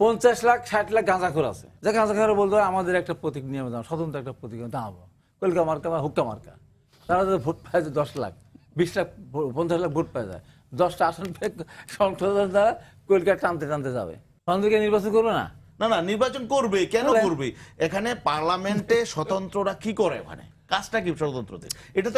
পঞ্চাশ লাখ, ষাট লাখ গাঁজাখোর আছে। যে গাঁজাখোর বলতে আমাদের একটা প্রতীক নিয়ে দাম স্বতন্ত্র একটা প্রতীক দাঁড়াবো কলকা মার্কা বা হুক্কা মার্কা। তারা তো ভোট পায় যে দশ লাখ, বিশ লাখ, পঞ্চাশ লাখ ভোট পায় যায়। দশটা আসন সংশোধন দ্বারা কলকা টানতে টানতে যাবে। সন্দেহকে নির্বাচন করবে না? না না নির্বাচন করবে কেন করবে? এখানে পার্লামেন্টে স্বতন্ত্ররা কি করে ওখানে? কাজটা কি স্বতন্ত্রদের? এটা তো।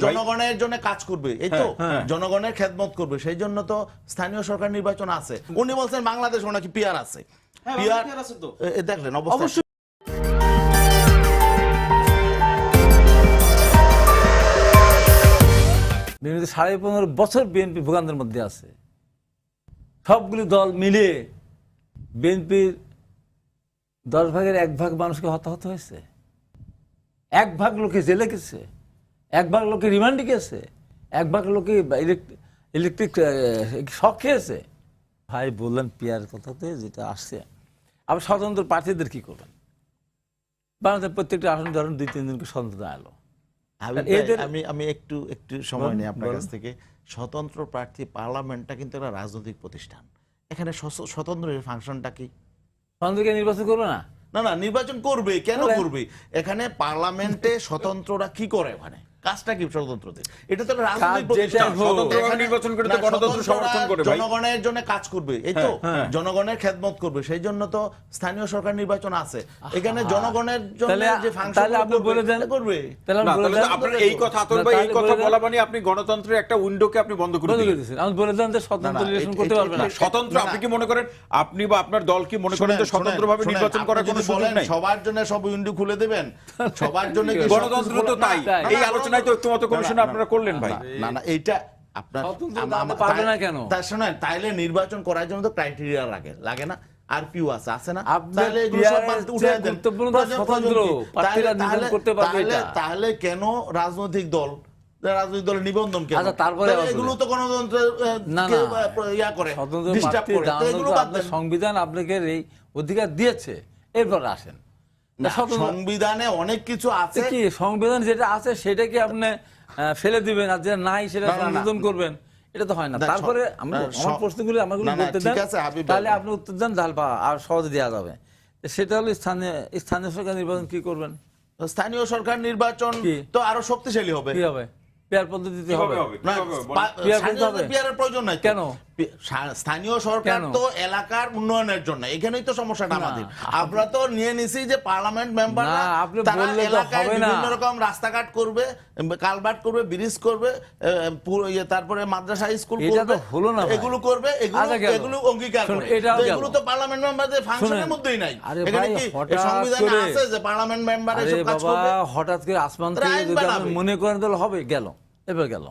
জনগণের জন্য কাজ করবে এই তো? হ্যাঁ। জনগণের খেদমত করবে সেই জন্য তো স্থানীয় সরকার নির্বাচন আছে। উনি বলছেন বাংলাদেশ নাকি পিয়ার আছে। হ্যাঁ, পিয়ার আছে তো। এ- এ দেখলেন অবশ্যই। সাড়ে পনেরো বছর বিএনপি ভোগান্তের মধ্যে আছে। সবগুলি দল মিলে বিএনপির দশ ভাগের এক ভাগ মানুষকে হতাহত হয়েছে। এক ভাগ লোকে জেলে গেছে, এক ভাগ লোকে রিমান্ডে গেছে, এক ভাগ লোকে ইলেকট্রিক শখ খেয়েছে। ভাই, বললেন পিয়ার কথাতে যেটা আসছে। আবার স্বতন্ত্র প্রার্থীদের কি করবেন? বাংলাদেশের প্রত্যেকটা আসন ধরেন দুই, তিন দিনকে স্বতন্ত্র এদের- আমি আমি একটু একটু সময় নিই আপনার কাছ থেকে। স্বতন্ত্র প্রার্থী পার্লামেন্টটা কিন্তু একটা রাজনৈতিক প্রতিষ্ঠান। এখানে স্বতন্ত্র ফাংশনটা কি? স্বতন্ত্রকে নির্বাচন করবে না? না না নির্বাচন করবে কেন করবে? এখানে পার্লামেন্টে স্বতন্ত্ররা কি করে ওখানে? কাজটা কি স্বতন্ত্রদের এটা তো এখানে- নির্বাচন করে গণতন্ত্র সমর্থন করে জনগণের জন্য কাজ করবে এই তো? হ্যাঁ, হ্যাঁ। জনগণের খেদমত করবে সেই জন্য তো স্থানীয় সরকার নির্বাচন আছে। এখানে জনগণের জন্য যে ফাংশন তাহলে আপনি বলে দেন। করবে। তাহলে আপনার এই কথা আতর ভাই এই কথা বলা মানে আপনি গণতন্ত্রের একটা উইন্ডোকে আপনি বন্ধ করে দিয়েছেন। আমি বলে দেন যে স্বতন্ত্র নির্বাচন করতে পারবে না। স্বতন্ত্র। আপনি কি মনে করেন? আপনি বা আপনার দল কি মনে করেন যে স্বতন্ত্রভাবে নির্বাচন করার কোনো সুযোগ নেই? সবার জন্য সব উইন্ডো খুলে দেবেন। সবার জন্য কি গণতন্ত্র তো তাই। এই আলোচনায় তো ঐক্যমত কমিশন আপনারা করলেন ভাই। না না এইটা আপনার স্বতন্ত্র আম- আম- দাঁড়াতে পারবে না কেন? তা শোনেন তাইলে নির্বাচন করার জন্য তো ক্রাইটেরিয়া লাগে লাগে না? আর পিউ আছে আছে না? তাহলে তো কেন রাজনৈতিক দল? রাজনৈতিক দলের নিবন্ধন কেন? আচ্ছা, তারপরে এগুলো তো গণতন্ত্রের ইয়া করে তো তো সংবিধান আপনাকে এই অধিকার দিয়েছে। এরপর আসেন। সংবিধানে অনেক কিছু আছে কি সংবিধান যেটা আছে সেটাকে আপনি ফেলে দিবেন আর যেটা নাই সেটা। সংশোধন করবেন এটা তো হয় না না, তারপরে আমার প্রশ্নগুলো আমাগুলো বলতে দেন তাহলে আপনি উত্তর আর সহজে দেওয়া যাবে সেটা হলো স্থানীয় স্থানীয় সরকার নির্বাচন কি করবেন স্থানীয় সরকার নির্বাচন কি? তো আরও শক্তিশালী হবে কি হবে পেয়ার পদ্ধতিতে হবে? না? পিয়ারের প্রয়োজন নাই কেন? স্থানীয় সরকার তো এলাকার উন্নয়নের জন্য এখানেই তো সমস্যাটা আমাদের। আমরা তো নিয়ে নিছি যে পার্লামেন্ট মেম্বার তারা এলাকায় বিভিন্ন রকম রাস্তাঘাট করবে কালভার্ট করবে ব্রিজ করবে ইয়ে, তারপরে মাদ্রাসা স্কুল করবে হলো না এগুলো করবে এগুলো আচ্ছা, এগুলো অঙ্গীকার করে। এগুলো তো পার্লামেন্ট মেম্বারদের ফাংশনের মধ্যেই নাই। এখানে কি সংবিধানে আছে যে পার্লামেন্ট মেম্বার এসব কাজ করবে? হঠাৎ করে আসমান থেকে যদি আপনি মনে করেন তাহলে হবে গেল। এবার গেল।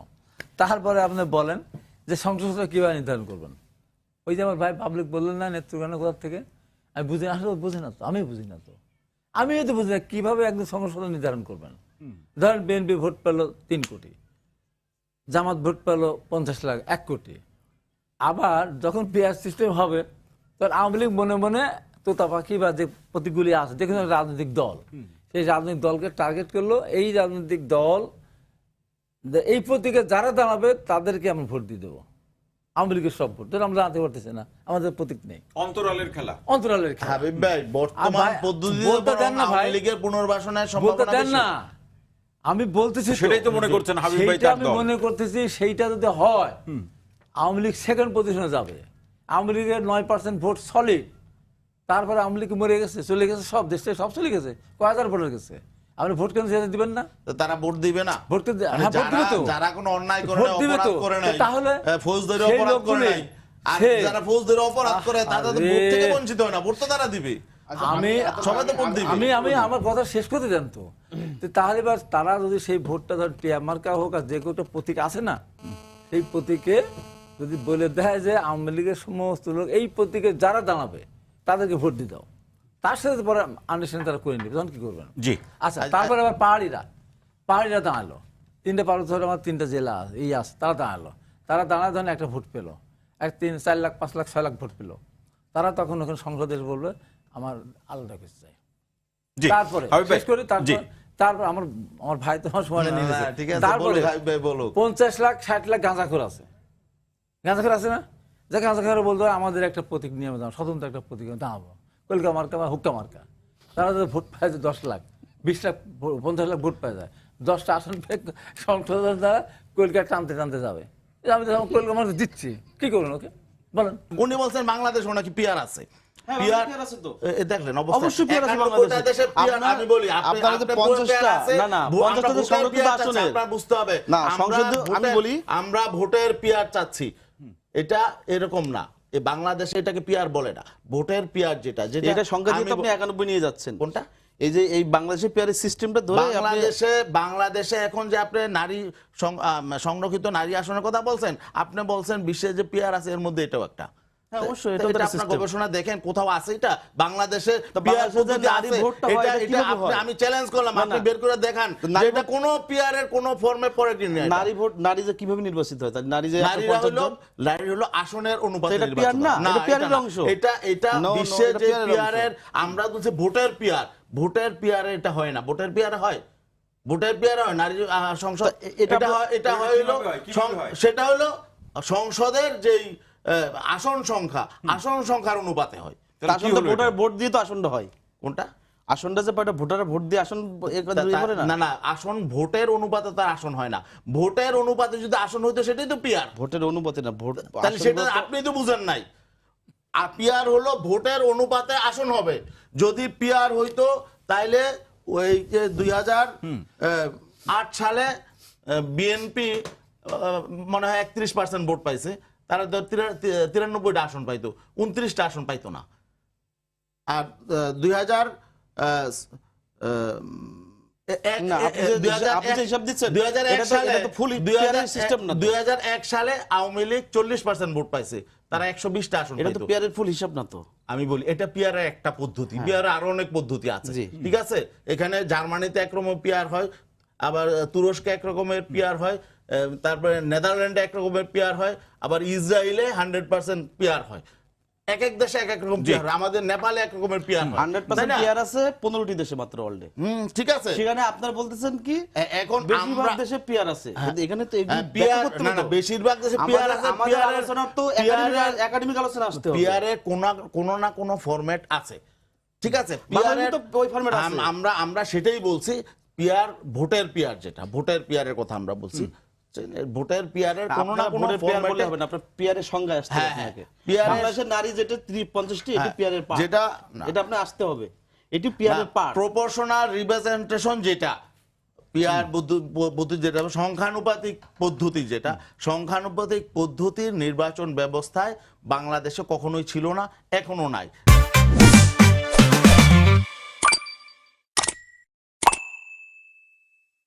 তারপরে আপনি বলেন যে সংসদ সভা কীভাবে নির্ধারণ করবেন? ওই যে আমার ভাই পাবলিক বললেন না নেতৃত্ব কোথার থেকে? আমি বুঝি না আসলে বুঝি না তো আমি বুঝি না তো। আমি তো বুঝি না কীভাবে একজন সংসদ নির্ধারণ করবেন? ধরেন বিএনপি ভোট পেল তিন কোটি জামাত ভোট পেল পঞ্চাশ লাখ এক কোটি। আবার যখন পেয়ার সিস্টেম হবে তখন আওয়ামী লীগ মনে মনে তোতা পাখি বা যে প্রতীকগুলি আছে যে কোনো রাজনৈতিক দল সেই রাজনৈতিক দলকে টার্গেট করল এই রাজনৈতিক দল যে এই প্রতীকে যারা দাঁড়াবে তাদেরকে আমরা ভোট দিয়ে দেবো। আওয়ামী লীগের সব ভোট। আমরা দাঁড়াতে পারতেছি না আমাদের প্রতীক নেই। অন্তরালের খেলা। অন্তরালের খেলা। হাবিব ভাই বর্তমান পদ্ধতিতে বলতে দেন না ভাই। লীগের পুনর্বাসনের সম্ভাবনা দেন না। আমি বলতেছি সেটাই তো মনে করছেন হাবিব ভাই তার আমি মনে করতেছি সেইটা যদি হয় আওয়ামী লীগ সেকেন্ড পজিশনে যাবে। আওয়ামী লীগের নয় পার্সেন্ট ভোট সলিড তারপরে আওয়ামী লীগ মরে গেছে চলে গেছে সব দেশ সব চলে গেছে। কয় হাজার ভোটার গেছে? আপনি ভোট কেন দিবেন না? তারা ভোট দিবে না। ভোট মানে হ্যাঁ, যারা- কোনো অন্যায় করে অপরাধ করে তাহলে ফৌজদারি অপরাধ করে নাই। আর যারা ফৌজদারি অপরাধ করে তাদের তো ভোট থেকে বঞ্চিত হয় না। ভোট তো তারা দিবে। আমি সবাই তো ভোট দিবে। আমি আমি আমার কথা শেষ করতে জান তো। তো তাহলে এবার তারা যদি সেই ভোটটা ধর টিয়া মার্কা হোক আর যে কোনো প্রতীক আছে না সেই প্রতীকে যদি বলে দেয় যে আওয়ামী লীগের সমস্ত লোক এই প্রতীকে যারা দাঁড়াবে তাদেরকে ভোট দিয়ে দাও তার সাথে পরে আন্ডারস্ট্যান্ড তারা করে নেবে তখন কি করবেন? জি। আচ্ছা তারপরে আবার পাহাড়িরা পাহাড়িরা দাঁড়াল। তিনটে পার্বত্য ধরে আমার তিনটা জেলা আছে, এই আছে তারা দাঁড়াল। তারা দাঁড়ায় ধরেন একটা ভোট পেল। এক তিন চার লাখ পাঁচ লাখ ছয় লাখ ভোট পেল। তারা তখন ওখানে সংসদে এসে বলবে আমার আলাদা কিছু চাই। তারপরে শেষ করি তারপর তারপর আমার আমার ভাই তো আমার সময় নিয়ে নিয়েছে। ঠিক আছে, তারপরে। পঞ্চাশ লাখ ষাট লাখ গাঁজাখোর আছে। গাঁজাখোর আছে না? যেখানে যেখানে বলতো আমাদের একটা প্রতীক নিয়ে দাও স্বতন্ত্র একটা প্রতীক দাম কলকা মার্কা বা হুক্কা মার্কা। তারা তো ভোট পায় যে দশ লাখ বিশ লাখ পঞ্চাশ লাখ ভোট পাওয়া যায় দশটা আসন পেয়ে সংসদের দ্বারা কলকা টানতে টানতে যাবে। আমি তো কলকা মানুষ দিচ্ছি কি করুন ওকে? বলেন। উনি বলছেন বাংলাদেশ নাকি পিয়ার আছে। হ্যাঁ, পিয়ার পিয়ার আছে তো। এ- এ দেখলেন অবশ্যই পিয়ার আছে 91 বাংলাদেশে। টা দেশে পিয়ার, আপনার- আমি বলি আপনি- আপনার যে আপনার ভোটের 50 পিয়ার টা, আছে, না, না, ভো- 50 আমরা টা তো ভোটের সংরক্ষিত পিয়ার চাচ্ছি, আসনের। আপনার বুঝতে হবে। না, আমরা আমি বলি- আমরা ভোটের পিয়ার চাচ্ছি। এটা এরকম না। এ বাংলাদেশে এটাকে পিয়ার বলে না ভোটের পিয়ার যেটা যেটা এটা সংখ্যা দিয়ে আপনি ব- একানব্বই নিয়ে যাচ্ছেন। কোনটা? এই যে এই বাংলাদেশের পিয়ারের সিস্টেমটা ধরে বাংলাদেশে বাংলাদেশে এখন যে আপনি নারী সংরক্ষিত নারী আসনের কথা বলছেন আপনি বলছেন বিশ্বে যে পিয়ার আছে এর মধ্যে এটাও একটা। হ্যাঁ। গবেষণা দেখেন কোথাও আছে এটা? বাংলাদেশে? আমি চ্যালেঞ্জ করলাম আপনি বের করে দেখান। তো নারী যে এটা কোনো পিয়ারের কোনো ফর্মে পড়ে নারী ভোট নারী যে কীভাবে নির্বাচিত হয়? নারী যে নারীরা হলো নারী হলো আসনের অনুপাতে এটা পিয়ার না, এটা পিয়ারের অংশ। এটা এটা No, no, বিশ্বে যে পিয়ারের অংশ। পিয়ারের আমরা বলছি ভোটের পিয়ার। ভোটের পিয়ারে এটা হয় না। ভোটের পিয়ারে হয়। ভোটের পিয়ারে হয়। নারী সংসদ এটা এটা হলো? সেটা হলো সংসদের যেই আসন সংখ্যা আসন সংখ্যার অনুপাতে হয়। আসনটা ভোটার ভোট দিয়ে তো আসনটা হয়। কোনটা? আসনটা যে পারে ভোটারের ভোট দিয়ে আসন না? না আসন ভোটের অনুপাতে তার আসন হয় না। ভোটের অনুপাতে যদি আসন হইতো সেটাই তো পিয়ার ভোটের অনুপাতে না ভোট তাহলে সেটা আপনি তো বুঝেন নাই। পিয়ার হলো ভোটের অনুপাতে আসন হবে। যদি পিয়ার হইতো তাইলে ওই যে দুই হাজার আট সালে বিএনপি মনে হয় একত্রিশ পার্সেন্ট ভোট পাইছে। তারা তিরানব্বইটা আসন পাইতো উনত্রিশটা আসন পাইতো না। আর দুই হাজার সালে আওয়ামী লীগ চল্লিশ পার্সেন্ট ভোট পাইছে তারা একশো বিশটা আসন এটা তো পিয়ারের ফুল হিসাব না তো। আমি বলি এটা পিয়ারের একটা পদ্ধতি পিয়ারের আরও অনেক পদ্ধতি আছে। ঠিক আছে? এখানে জার্মানিতে একরকম পিয়ার হয় আবার তুরস্কে একরকমের পিয়ার হয় তারপরে নেদারল্যান্ডে একরকমের পিয়ার হয় আবার ইসরায়েলে হান্ড্রেড পার্সেন্ট পিয়ার হয়। এক এক দেশে এক এক রকম পিয়ার আমাদের নেপালে এক রকমের পিয়ার হান্ড্রেড পার্সেন্ট? পিয়ার আছে পনেরোটি দেশে মাত্র হুম, ঠিক আছে। সেখানে আপনার বলতেছেন কি এখন বেশিরভাগ দেশে পিয়ার আছে। এখানে তো হ্যাঁ, পিয়ার না না বেশিরভাগ দেশে পিয়ার আছে তো একাডেমিক আলোচনা আসতে হবে। কোন কোনো না কোনো ফরম্যাট আছে। ঠিক আছে? পিয়ারের তো ওই format আছে। আমরা আমরা সেটাই বলছি পিয়ার ভোটের পিয়ার যেটা ভোটের পিয়ারের কথা আমরা বলছি। ভোটের পিয়ারের কোনো না কোনো পিয়ার হবে না আপনার পিয়ারের আসতে হ্যাঁ, হবে হ্যাঁ। আপনাকে। পিয়ারের- নারী যেটা 30 50টি এটি হ্যাঁ, পিয়ারের পার্ট যেটা এটা আপনি আসতে হবে। এটি পিয়ারের পার্ট প্রপোর্শনাল রিপ্রেজেন্টেশন যেটা পিয়ার পদ্ধতি যেটা সংখ্যানুপাতিক পদ্ধতি যেটা সংখ্যানুপাতিক পদ্ধতির নির্বাচন ব্যবস্থায় বাংলাদেশে কখনোই ছিল না এখনও নাই।